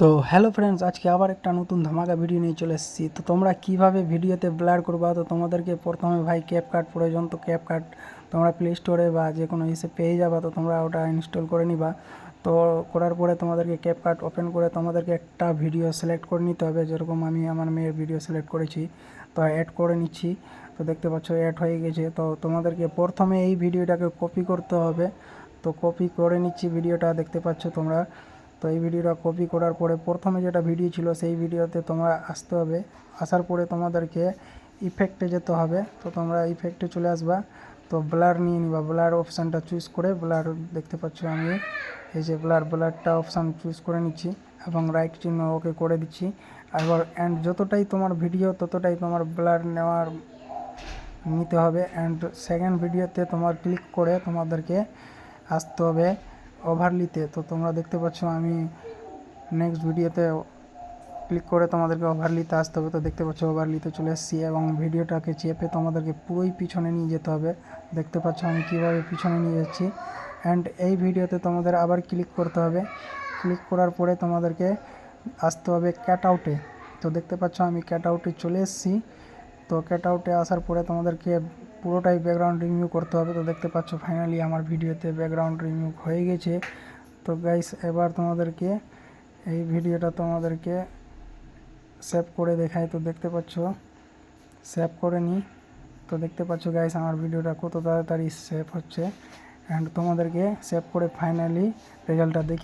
তো hello friends আজকে আবার একটা নতুন ধামাকা ভিডিও নিয়ে চলে এসেছি। তো তোমরা কীভাবে ভিডিওতে ব্লার করবা? তো তোমাদেরকে প্রথমে ভাই ক্যাপ কার্ড প্রয়োজন, তো ক্যাপ কার্ড তোমরা প্লে স্টোরে বা যে কোনো ইসে পেয়ে যাবা, তো তোমরা ওটা ইনস্টল করে নিবা। তো করার পরে তোমাদেরকে ক্যাপ কার্ড ওপেন করে তোমাদেরকে একটা ভিডিও সিলেক্ট করে নিতে হবে, যেরকম আমি আমার মেয়ের ভিডিও সিলেক্ট করেছি। তো অ্যাড করে নিচ্ছি। তো দেখতে পাচ্ছ অ্যাড হয়ে গেছে। তো তোমাদেরকে প্রথমে এই ভিডিওটাকে কপি করতে হবে। তো কপি করে নিচ্ছি ভিডিওটা দেখতে পাচ্ছ তোমরা। তো এই ভিডিওটা কপি করার পরে প্রথমে যেটা ভিডিও ছিল সেই ভিডিওতে তোমরা আসতে হবে। আসার পরে তোমাদেরকে ইফেক্টে যেতে হবে। তো তোমরা ইফেক্টে চলে আসবা। তো ব্লার নিয়ে নিবা। ব্লার অপশানটা চুজ করে ব্লার দেখতে পাচ্ছ আমি। এই যে ব্লার ব্লারটা অপশান চুজ করে নিচ্ছি এবং রাইট চিহ্ন ওকে করে দিচ্ছি। এবার অ্যান্ড যতটাই তোমার ভিডিও ততটাই তোমার ব্লার নেওয়ার নিতে হবে। অ্যান্ড সেকেন্ড ভিডিওতে তোমার ক্লিক করে তোমাদেরকে আসতে হবে। ওভারলিতে তো তোমরা দেখতে পাচ্ছ আমি নেক্সট ভিডিওতে ক্লিক করে তোমাদেরকে ওভারলিতে আসতে হবে। তো দেখতে পাচ্ছ ওভারলিতে চলে এসেছি এবং ভিডিওটাকে চেপে তোমাদেরকে পুরোই পিছনে নিয়ে যেতে হবে। দেখতে পাচ্ছ আমি কীভাবে পিছনে নিয়ে যাচ্ছি। অ্যান্ড এই ভিডিওতে তোমাদের আবার ক্লিক করতে হবে। ক্লিক করার পরে তোমাদেরকে আসতে হবে ক্যাট আউটে তো দেখতে পাচ্ছ আমি ক্যাট আউটে চলে এসেছি। তো ক্যাট আউটে আসার পরে তোমাদেরকে পুরোটাই ব্যাকগ্রাউন্ড রিমুভ করতে হবে। তো দেখতে পাচ্ছ ফাইনালি আমার ভিডিওতে ব্যাকগ্রাউন্ড রিমিউ হয়ে গেছে। তো গাইস এবার তোমাদেরকে এই ভিডিওটা তোমাদেরকে সেভ করে দেখাই। তো দেখতে পাচ্ছ সেভ করে নিই। তো দেখতে পাচ্ছ গাইস আমার ভিডিওটা কত তাড়াতাড়ি সেভ হচ্ছে। অ্যান্ড তোমাদেরকে সেভ করে ফাইনালি রেজাল্টটা দেখে